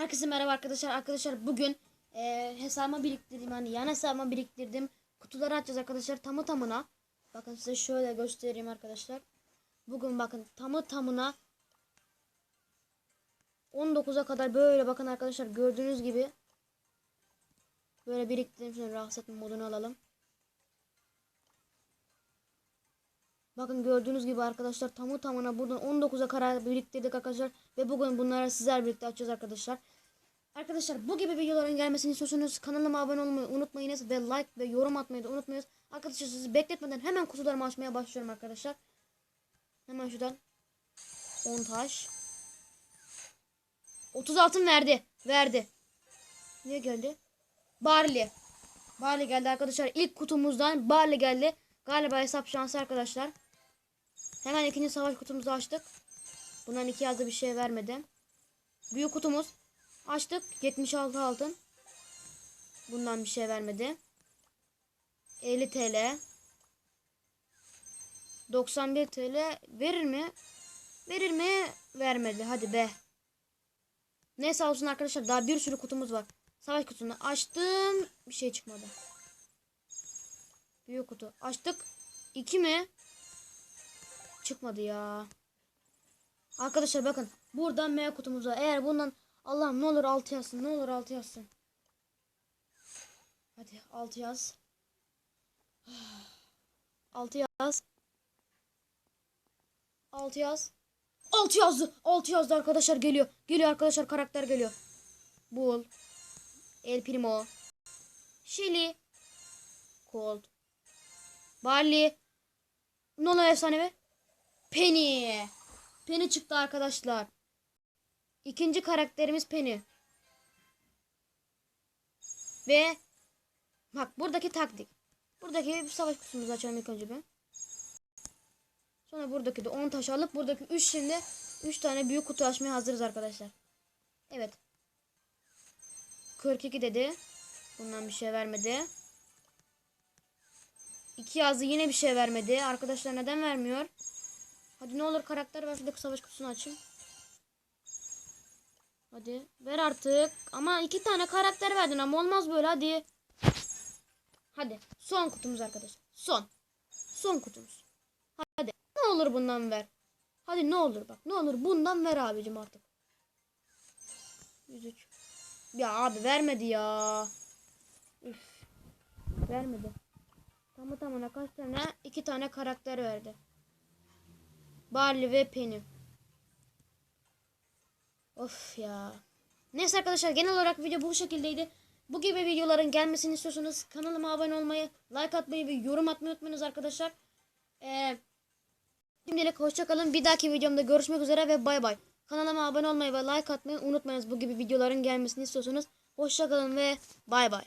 Herkese merhaba arkadaşlar. Arkadaşlar bugün e, hesabıma biriktirdim. Hani yan hesabıma biriktirdim. Kutuları açacağız arkadaşlar tamı tamına. Bakın size şöyle göstereyim arkadaşlar. Bugün bakın tamı tamına 19'a kadar böyle bakın arkadaşlar gördüğünüz gibi böyle biriktirdim. Şimdi rahatsız etme modunu alalım. Bakın gördüğünüz gibi arkadaşlar tamı tamına buradan 19'a kadar biriktirdik arkadaşlar. Ve bugün bunları sizler birlikte açacağız arkadaşlar. Arkadaşlar bu gibi videoların gelmesini istiyorsanız kanalıma abone olmayı unutmayınız. Ve like ve yorum atmayı da unutmayınız. Arkadaşlar sizi bekletmeden hemen kutularımı açmaya başlıyorum arkadaşlar. Hemen şuradan 10 taş. 30 altın verdi. Verdi. Ne geldi? Barley. Barley geldi arkadaşlar. İlk kutumuzdan Barley geldi. Galiba hesap şansı arkadaşlar. Hemen ikinci savaş kutumuzu açtık. Bundan iki yazdı bir şey vermedi. Büyük kutumuz. Açtık. 76 altın. Bundan bir şey vermedi. 50 TL. 91 TL verir mi? Verir mi? Vermedi. Hadi be. Neyse olsun arkadaşlar. Daha bir sürü kutumuz var. Savaş kutusunu açtım. Bir şey çıkmadı. Büyük kutu. Açtık. 2 mi? Çıkmadı ya. Arkadaşlar bakın. Buradan M kutumuz var. Eğer bundan Allah'ım ne olur 6 yazsın. Ne olur 6 yazsın. Hadi 6 yaz. 6 yaz. 6 yaz. 6 yazdı. 6 yazdı arkadaşlar geliyor. Geliyor arkadaşlar karakter geliyor. Bull. El Primo. Shelly. Cold. Barley. Nono efsanevi. Penny. Penny çıktı arkadaşlar. İkinci karakterimiz Penny. Ve bak buradaki taktik. Buradaki bir savaş kutumuzu açalım ilk önce bir. Sonra buradaki de 10 taş alıp buradaki 3 şimdi 3 tane büyük kutu açmaya hazırız arkadaşlar. Evet. 42 dedi. Bundan bir şey vermedi. 2 yazdı yine bir şey vermedi. Arkadaşlar neden vermiyor? Hadi ne olur karakter ver şuradaki savaş kutusunu açayım. Hadi ver artık. Ama iki tane karakter verdin ama olmaz böyle hadi. Hadi son kutumuz arkadaşlar. Son. Son kutumuz. Hadi ne olur bundan ver. Hadi ne olur bak ne olur bundan ver abicim artık. 103. Ya abi vermedi ya. Üf. Vermedi. Tamı tamına kaç tane? İki tane karakter verdi. Barley ve Penny. Of ya. Neyse arkadaşlar genel olarak video bu şekildeydi. Bu gibi videoların gelmesini istiyorsanız kanalıma abone olmayı, like atmayı ve yorum atmayı unutmayınız arkadaşlar. Ee, şimdilik hoşçakalın. Bir dahaki videomda görüşmek üzere ve bay bay. Kanalıma abone olmayı ve like atmayı unutmayınız bu gibi videoların gelmesini istiyorsanız. Hoşçakalın ve bay bay.